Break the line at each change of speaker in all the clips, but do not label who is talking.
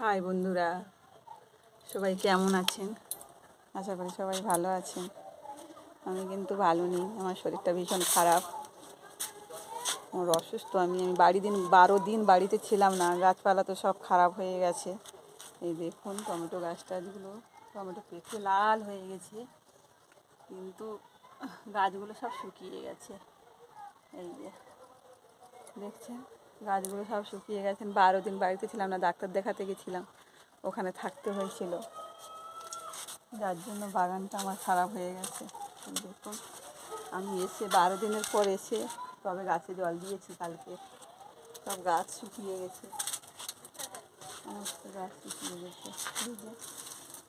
High বন্ধুরা, সবাই কেমন আছেন? আশা করি সবাই ভালো আছেন। আমি কিন্তু ভালো নেই, আমার শরীরটা ভীষণ খারাপ। আমার অসুস্থ, আমি আমি বাড়ি দিন, বারো দিন বাড়িতে ছিলাম না, গাছপালা তো সব খারাপ হয়ে গেছে। এই দেখুন টমেটো গাছ টাছগুলো টমেটো পেকে লাল হয়ে গেছে। কিন্তু গাছগুলো সব শুকিয়ে গেছে। এই যে, দেখছেন? গাছগুলো সব শুকিয়ে গেছেন বারো দিন বাড়িতে ছিলাম না, ডাক্তার দেখাতে গেছিলাম। ওখানে থাকতে হয়েছিল। যার জন্য বাগানটা আমার খারাপ হয়ে গেছে। দেখুন, আমি এসে বারো দিনের পর এসে তবে গাছে জল দিয়েছি কালকে। সব গাছ শুকিয়ে গেছে। সমস্ত গাছ শুকিয়ে গেছে।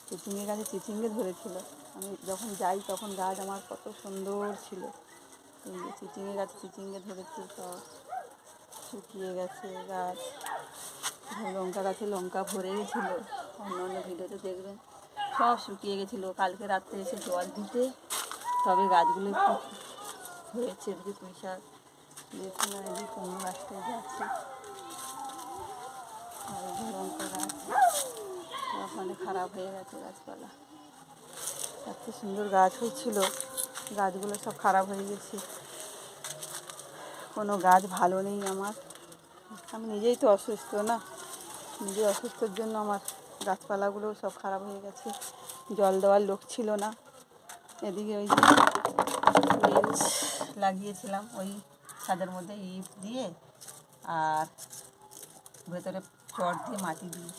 চিচিঙ্গে গাছে চিচিঙ্গে ধরেছিল। আমি যখন যাই তখন গাছ আমার কত সুন্দর ছিল। এই চিচিঙ্গে গাছে চিচিঙ্গে ধরেছে সব। শুকিয়ে গেছে গাছ। লঙ্কা গাছে লঙ্কা ভরে গেছিল। অন্য অন্য ভিডিওতে দেখবেন। সব শুকিয়ে গেছিল। কালকে রাত্রে এসে জল দিতে। তবে গাছগুলো একটু হয়েছে এদিকে পুঁই শাক কুমড়ো গাছটায় যাচ্ছে লঙ্কা গাছ। মানে খারাপ হয়ে গেছে গাছপালা। এত সুন্দর গাছ হয়েছিল। গাছগুলো সব খারাপ হয়ে গেছে। কোনো গাছ ভালো নেই আমার। আমি নিজেই তো অসুস্থ না। নিজে অসুস্থর জন্য আমার গাছপালাগুলো সব খারাপ হয়ে গেছে। জল দেওয়ার লোক ছিল না। এদিকে ওই বেঞ্চ লাগিয়েছিলাম ওই ছাদের মধ্যে ইট দিয়ে আর ভেতরে চট দিয়ে মাটি দিয়ে।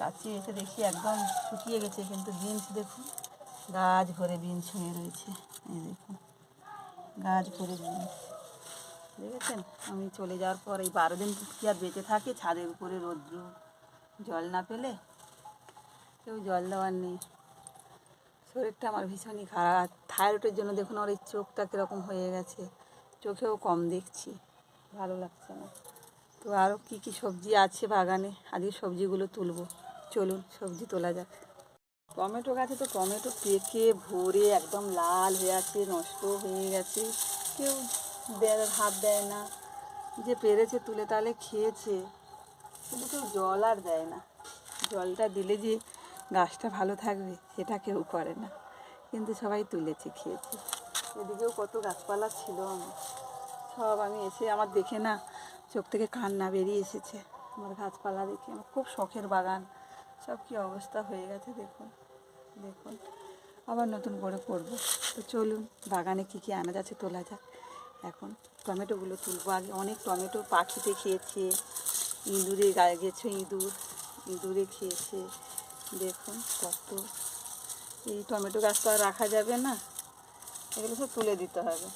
গাছে এসে দেখি একদম শুকিয়ে গেছে, কিন্তু বিনস দেখুন, গাছ ভরে বিনস হয়ে রয়েছে। এই দেখুন, গাছ ভরে বিনস দেখেছেন আমি চলে যাওয়ার পর এই বারো দিন কি আর বেঁচে থাকে? ছাদের উপরে রৌদ্র, জল না পেলে কেউ জল দেওয়ার নেই। শরীরটা আমার ভীষণই খারাপ। থাইরয়েডের জন্য দেখুন আমার এই চোখটা কীরকম হয়ে গেছে। চোখেও কম দেখছি। ভালো লাগছে না তো আরও কী কী সবজি আছে বাগানে? আজকে সবজিগুলো তুলবো। চলুন, সবজি তোলা যাক। টমেটো গাছে তো টমেটো পেকে ভরে একদম লাল হয়ে আছে, নষ্ট হয়ে গেছে। কেউ হাত দেয় না। যে পেরেছে তুলে তাহলে খেয়েছে। কিন্তু কেউ জল আর দেয় না। জলটা দিলে যে গাছটা ভালো থাকবে, সেটা কেউ করে না। কিন্তু সবাই তুলেছে, খেয়েছে। এদিকেও কত গাছপালা ছিল। আমার সব আমি এসে আমার দেখে না, চোখ থেকে কান্না বেরিয়ে এসেছে। আমার গাছপালা দেখে আমার খুব শখের বাগান। সব কি অবস্থা হয়ে গেছে, দেখুন। দেখুন। আবার নতুন করে করব। তো চলুন, বাগানে কী কী আনাজ আছে তোলা যাক। এখন টমেটোগুলো তুলবো। আগে অনেক টমেটো পাখিতে খেয়েছে, ইঁদুরে গায়ে গেছে ইঁদুর, ইঁদুরে খেয়েছে। দেখুন কত, এই টমেটো গাছ তো আর রাখা যাবে না। এগুলো সব তুলে দিতে হবে।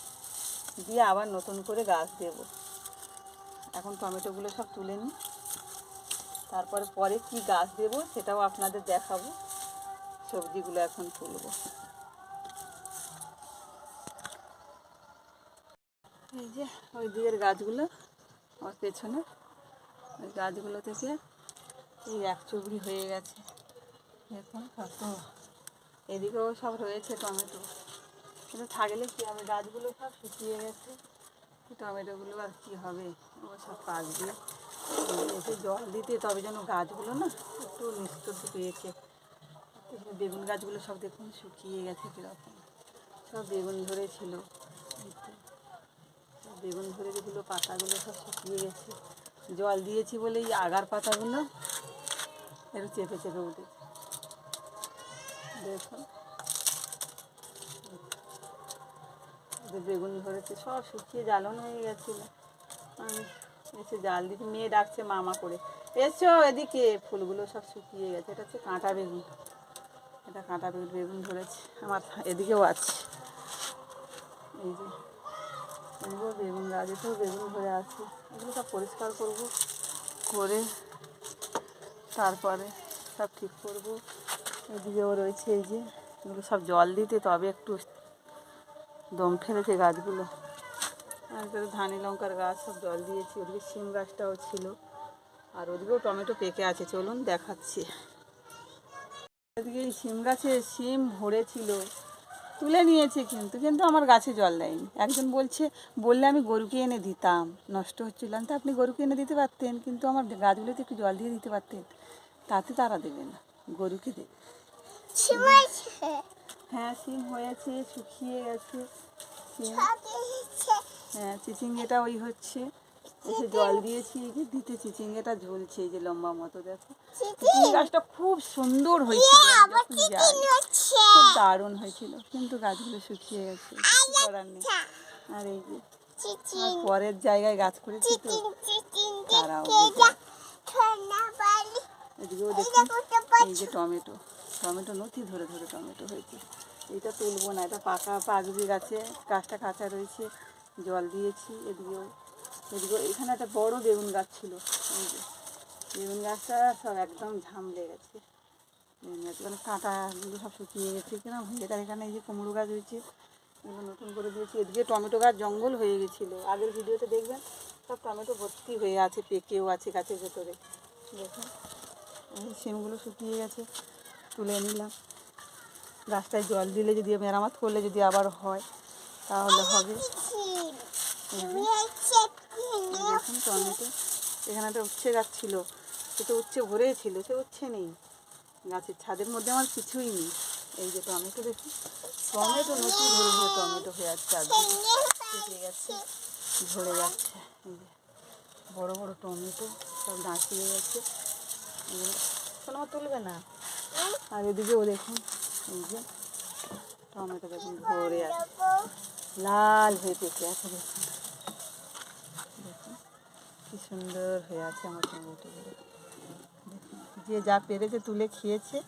দিয়ে আবার নতুন করে গাছ দেব। এখন টমেটোগুলো সব তুলে নিই। তারপরে পরে কি গাছ দেব সেটাও আপনাদের দেখাবো। সবজিগুলো এখন তুলবো। এই যে, ওই দিকের গাছগুলো, আমার পেছনে। ওই গাছগুলো থেকে এই এক চুবড়ি হয়ে গেছে। দেখুন কত। এদিকেও সব রয়েছে টমেটো। কিন্তু থাকলে কী হবে? গাছগুলো সব শুকিয়ে গেছে। টমেটোগুলো আর কী হবে? ও সব পাকবে এসে জল দিতে, তবে যেন গাছগুলো না একটু নিস্তব্ধ পেয়েছে। বেগুন গাছগুলো সব দেখুন শুকিয়ে গেছে কীরকম। সব বেগুন ধরেছিল। বেগুন ধরে যেগুলো পাতাগুলো সব শুকিয়ে গেছে। জল দিয়েছি বলে এই আগার পাতাগুলো একটু চেপে চেপে উঠেছে। দেখুন। বেগুন ধরেছে, সব শুকিয়ে জ্বালন হয়ে গেছিল। আমি এসে জাল দিতে মেয়ে ডাকছে মামা করে, এসো এদিকে। ফুলগুলো সব শুকিয়ে গেছে। এটা হচ্ছে কাঁটা বেগুন। এটা কাঁটা বেগুন বেগুন ধরেছে। আমার এদিকেও আছে। এই যে এদিকেও বেগুন গাছ এতেও বেগুন ধরে আছে। এগুলো সব পরিষ্কার করব, করে তারপরে সব ঠিক করব। এদিকেও রয়েছে এই যে, এগুলো সব জল দিতে, তবে একটু দম ফেলেছে গাছগুলো। আর ধানি লঙ্কার গাছ সব জল দিয়েছি, ওদিকে শিম গাছটাও ছিল। আর ওদিকেও টমেটো পেকে আছে, চলুন দেখাচ্ছি। এদিকে শিম গাছে, শিম ভরেছিল। তুলে নিয়েছে কিন্তু কিন্তু আমার গাছে জল দেয়নি। একজন বলছে বললে আমি গরুকে এনে দিতাম নষ্ট হচ্ছিল না। তো আপনি গরুকে এনে দিতে পারতেন কিন্তু আমার গাছগুলোতে একটু জল দিয়ে দিতে পারতেন। তাতে তারা দেবে না গরুকে দেবে হ্যাঁ সিম হয়েছে শুকিয়ে গেছে। হ্যাঁ চিচিঙ্গেটা ওই হচ্ছে। এসে জল দিয়েছি এই যে দিতে চিচিঙ্গেটা ঝুলছে এই যে লম্বা মতো দেখো। চিচিঙ্গে গাছটা খুব সুন্দর হয়েছিল যাই,
হচ্ছে
খুব দারুণ হয়েছিল কিন্তু গাছগুলো শুকিয়ে গেছে করার নেই। আর এই যে পরের জায়গায় গাছ করেছি তো। তারাও এদিকেও
এই
দেখুন এই যে টমেটো টমেটো নথি ধরে ধরে টমেটো হয়েছে। এইটা তুলবো না এটা পাকা পাকবি গাছে গাছটা কাঁচা রয়েছে জল দিয়েছি এদিকেও এখানে একটা বড় বেগুন গাছ ছিল। বেগুন গাছটা সব একদম ঝামলে গেছে। বেগুন মানে কাঁটাগুলো সব শুকিয়ে গেছে কিনা হয়ে তার এখানে এই যে কুমড়ো গাছ হয়েছে, এগুলো নতুন করে দিয়েছি। এদিকে টমেটো গাছ জঙ্গল হয়ে গেছিল। আগের ভিডিওতে দেখবেন, সব টমেটো ভর্তি হয়ে আছে, পেকেও আছে গাছের ভেতরে। দেখুন সিমগুলো শুকিয়ে গেছে, তুলে নিলাম। গাছটায় জল দিলে যদি মেরামত করলে যদি আবার হয়, তাহলে হবে। দেখুন টমেটো এখানে একটা উচ্ছে গাছ ছিল। সে তো উচ্ছে ভরেই ছিল সে উচ্ছে নেই। গাছের ছাদের মধ্যে আমার কিছুই নেই। এই যে টমেটো দেখুন। টমেটো নতুন ধরে ধরে টমেটো হয়ে যাচ্ছে চারদিকে। পেকে গেছে, ঝরে যাচ্ছে। এই যে বড় বড় টমেটো সব দাঁড়িয়ে গেছে। কোনো তুলবে না। আর এদিকেও দেখুন, এই যে টমেটো দেখুন ভরে আছে। লাল হয়ে পেকে আছে দেখুন। কি সুন্দর হয়ে আছে আমার টমেটোগুলো যে যা পেরেছে তুলে খেয়েছে,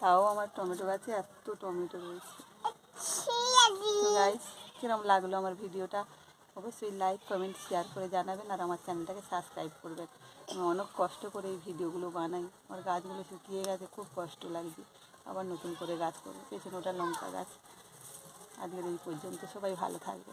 তাও আমার টমেটো গাছে এত টমেটো রয়েছে। কিরম লাগল আমার ভিডিওটা? অবশ্যই লাইক কমেন্ট শেয়ার করে জানাবেন আর আমার চ্যানেলটাকে সাবস্ক্রাইব করবেন। আমি অনেক কষ্ট করে এই ভিডিওগুলো বানাই। আমার গাছগুলো শুকিয়ে গেছে, খুব কষ্ট লাগছে। আবার নতুন করে গাছ করব। পেছনে ওটা লঙ্কা গাছ। আজকের এই পর্যন্ত সবাই ভালো থাকবে